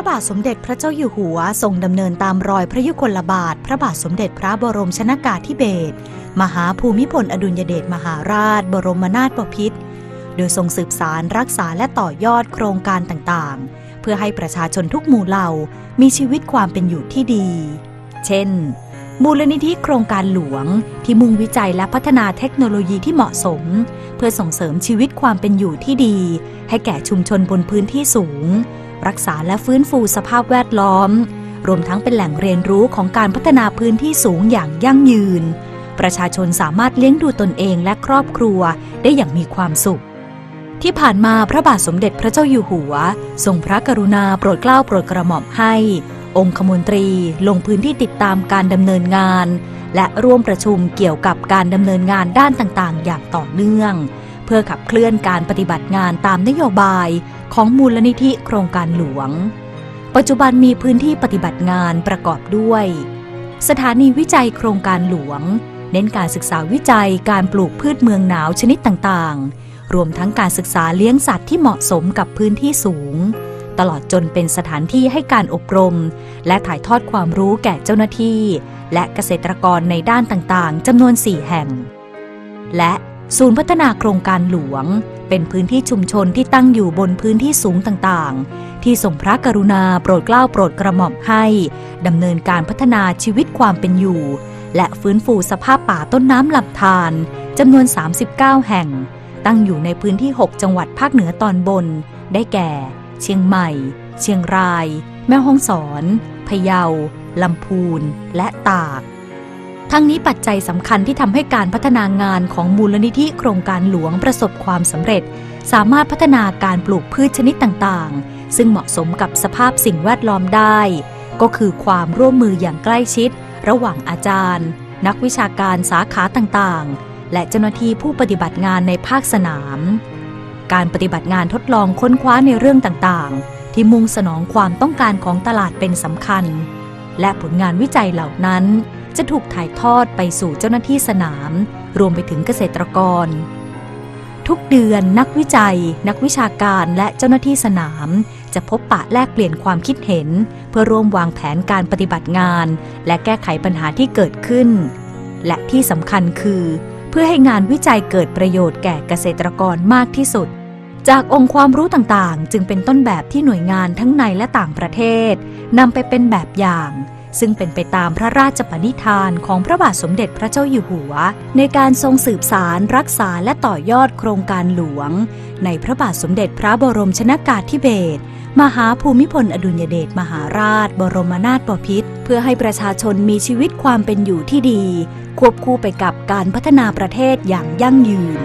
ระบาทสมเด็จพระเจ้าอยู่หัวทรงดำเนินตามรอยพระยุคลบาท พระบาทสมเด็จพระบรมชนากาธิเบศรมหาภูมิพลอดุลยเดชมหาราช บรมนาถบพิตรโดยทรงสืบสารรักษาและต่อยอดโครงการต่างๆ เพื่อให้ประชาชนทุกหมู่เหล่ามีชีวิตความเป็นอยู่ที่ดี เช่น มูลนิธิโครงการหลวงที่มุ่งวิจัยและพัฒนาเทคโนโลยีที่เหมาะสม เพื่อส่งเสริมชีวิตความเป็นอยู่ที่ดี ให้แก่ชุมชนบนพื้นที่สูง รักษาและฟื้นฟูสภาพแวดล้อม รวมทั้งเป็นแหล่งเรียนรู้ของการพัฒนาพื้นที่สูงอย่างยั่งยืน ประชาชนสามารถเลี้ยงดูตนเองและครอบครัวได้อย่างมีความสุข ที่ผ่านมาพระบาทสมเด็จพระเจ้าอยู่หัว ทรงพระกรุณาโปรดเกล้าโปรดกระหม่อมให้ องคมนตรีลงพื้นที่ติดตามการดำเนินงาน และร่วมประชุมเกี่ยวกับการดำเนินงานด้านต่างๆ อย่างต่อเนื่อง เพื่อขับเคลื่อนการปฏิบัติงานตามนโยบาย ของมูลนิธิโครงการหลวง ปัจจุบันมีพื้นที่ปฏิบัติงานประกอบด้วย สถานีวิจัยโครงการหลวง เน้นการศึกษาวิจัยการปลูกพืชเมืองหนาวชนิดต่างๆ รวมทั้งการศึกษาเลี้ยงสัตว์ที่เหมาะสมกับพื้นที่สูง ตลอดจนเป็นสถานที่ให้การอบรม และถ่ายทอดความรู้แก่เจ้าหน้าที่ และเกษตรกรในด้านต่างๆจำนวน 4 แห่ง และ ศูนย์พัฒนาโครงการหลวง เป็นพื้นที่ชุมชนที่ตั้งอยู่บนพื้นที่สูงต่างๆ ที่ทรงพระกรุณาโปรดเกล้าโปรดกระหม่อมให้ดำเนินการพัฒนาชีวิตความเป็นอยู่ และฟื้นฟูสภาพป่าต้นน้ำลำธารจำนวน 39 แห่ง ตั้งอยู่ในพื้นที่ 6 จังหวัดภาคเหนือตอนบน ได้แก่ เชียงใหม่ เชียงราย แม่ฮ่องสอน พะเยาลำพูน และตาก ทั้งนี้ปัจจัยสำคัญที่ทำให้การพัฒนางานของมูลนิธิโครงการหลวงประสบความสำเร็จ สามารถพัฒนาการปลูกพืชชนิดต่างๆ ซึ่งเหมาะสมกับสภาพสิ่งแวดล้อมได้ ก็คือความร่วมมืออย่างใกล้ชิด ระหว่างอาจารย์ นักวิชาการสาขาต่างๆ และเจ้าหน้าที่ผู้ปฏิบัติงานในภาคสนาม การปฏิบัติงานทดลองค้นคว้าในเรื่องต่างๆ ที่มุ่งสนองความต้องการของตลาดเป็นสำคัญ และผลงานวิจัยเหล่านั้น จะถูกถ่ายทอดไปสู่เจ้าหน้าที่สนาม รวมไปถึงเกษตรกร ทุกเดือนนักวิจัย นักวิชาการและเจ้าหน้าที่สนาม จะพบปะแลกเปลี่ยนความคิดเห็น เพื่อร่วมวางแผนการปฏิบัติงาน และแก้ไขปัญหาที่เกิดขึ้น และที่สำคัญคือ เพื่อให้งานวิจัยเกิดประโยชน์แก่เกษตรกรมากที่สุด จากองค์ความรู้ต่างๆ จึงเป็นต้นแบบที่หน่วยงานทั้งในและต่างประเทศนำไปเป็นแบบอย่าง ซึ่งเป็นไปตามพระราชปณิธานของพระบาทสมเด็จพระเจ้าอยู่หัว ในการทรงสืบสารรักษาและต่อยอดโครงการหลวง ในพระบาทสมเด็จพระบรมชนากาธิเบศรมหาภูมิพลอดุลยเดชมหาราช บรมนาถบพิตรเพื่อให้ประชาชนมีชีวิตความเป็นอยู่ที่ดี ควบคู่ไปกับการพัฒนาประเทศอย่างยั่งยืน